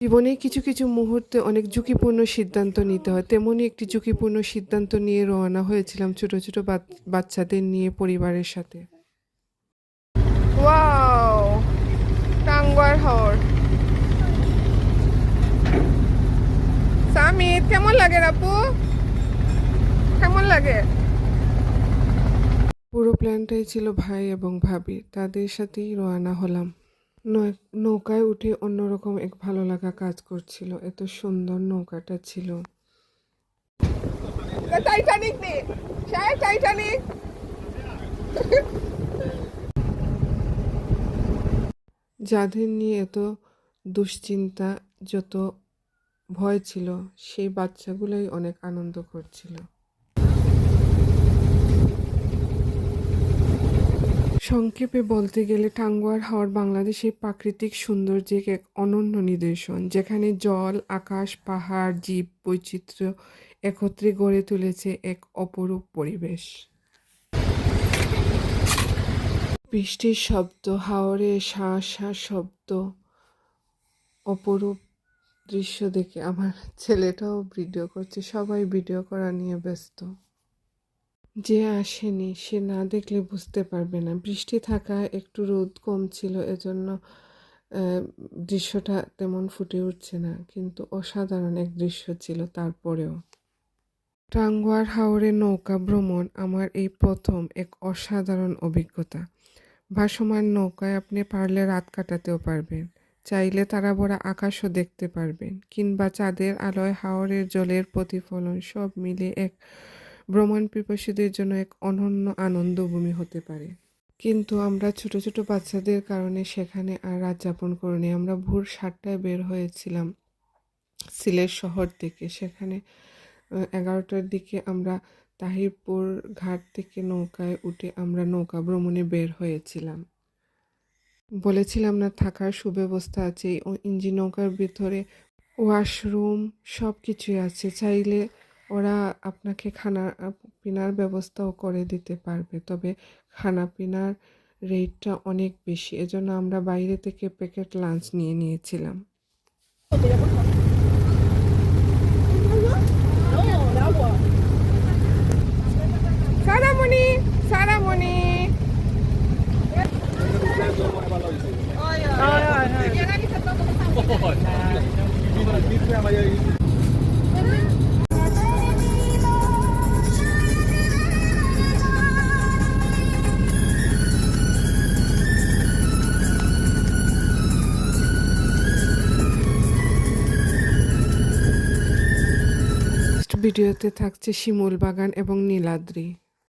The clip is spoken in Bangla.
জীবনে কিছু কিছু মুহূর্তে অনেক ঝুঁকিপূর্ণ সিদ্ধান্ত নিতে হয়। তেমনই একটি ঝুঁকিপূর্ণ সিদ্ধান্ত নিয়ে রওনা হয়েছিলাম ছোট ছোট বাচ্চাদের নিয়ে পরিবারের সাথে। ওয়াও! টাঙ্গুয়ার হাওর সামিত কেমন লাগে আপু কেমন লাগে? পুরো প্ল্যানটাই ছিল ভাই এবং ভাবি তাদের সাথেই রওনা হলাম। নৌকায় উঠে অন্যরকম এক ভালো লাগা কাজ করছিল। এত সুন্দর নৌকাটা ছিল। টাইটানিক। যাদের নিয়ে এত দুশ্চিন্তা যত ভয় ছিল সেই বাচ্চাগুলোই অনেক আনন্দ করছিল। সংক্ষেপে বলতে গেলে টাঙ্গুয়ার হাওর বাংলাদেশের প্রাকৃতিক সৌন্দর্যের এক অনন্য নিদর্শন, যেখানে জল, আকাশ, পাহাড়, জীব বৈচিত্র্য একত্রে গড়ে তুলেছে এক অপরূপ পরিবেশ। বৃষ্টির শব্দ, হাওরে শাঁ শাঁ শব্দ, অপরূপ দৃশ্য দেখে আমার ছেলেটাও ভিডিও করছে, সবাই ভিডিও করা নিয়ে ব্যস্ত। যে আসেনি, সে না দেখলে বুঝতে পারবে না। বৃষ্টি থাকায় একটু রোদ কম ছিল, এজন্য দৃশ্যটা তেমন ফুটে উঠছে না, কিন্তু অসাধারণ এক দৃশ্য ছিল তারপরেও। টাঙ্গুয়ার হাওরে নৌকা ভ্রমণ আমার এই প্রথম এক অসাধারণ অভিজ্ঞতা। ভাসমান নৌকায় আপনি পারলে রাত কাটাতেও পারবেন, চাইলে তারা ভরা আকাশও দেখতে পারবেন, কিংবা চাঁদের আলোয় হাওরের জলের প্রতিফলন সব মিলে এক ভ্রমণ পিপাসীদের জন্য এক অনন্য আনন্দভূমি হতে পারে। কিন্তু আমরা ছোট ছোট বাচ্চাদের কারণে সেখানে আর রাত যাপন করিনি। আমরা ভোর সাতটায় বের হয়েছিলাম সিলেট শহর থেকে। সেখানে এগারোটার দিকে আমরা তাহিরপুর ঘাট থেকে নৌকায় উঠে আমরা নৌকা ভ্রমণে বের হয়েছিলাম। বলেছিলাম না, থাকার সুব্যবস্থা আছে। ইঞ্জিন নৌকার ভিতরে ওয়াশরুম সব কিছুই আছে। চাইলে ওরা আপনাকে খানা পিনার ব্যবস্থাও করে দিতে পারবে। তবে খানা পিনার রেটটা অনেক বেশি। এজন্য আমরা বাইরে থেকে প্যাকেট লাঞ্চ নিয়ে নিয়েছিলাম। সারামণি সারামণি। ভিডিওতে থাকছে শিমুল বাগান এবং নীলাদ্রি।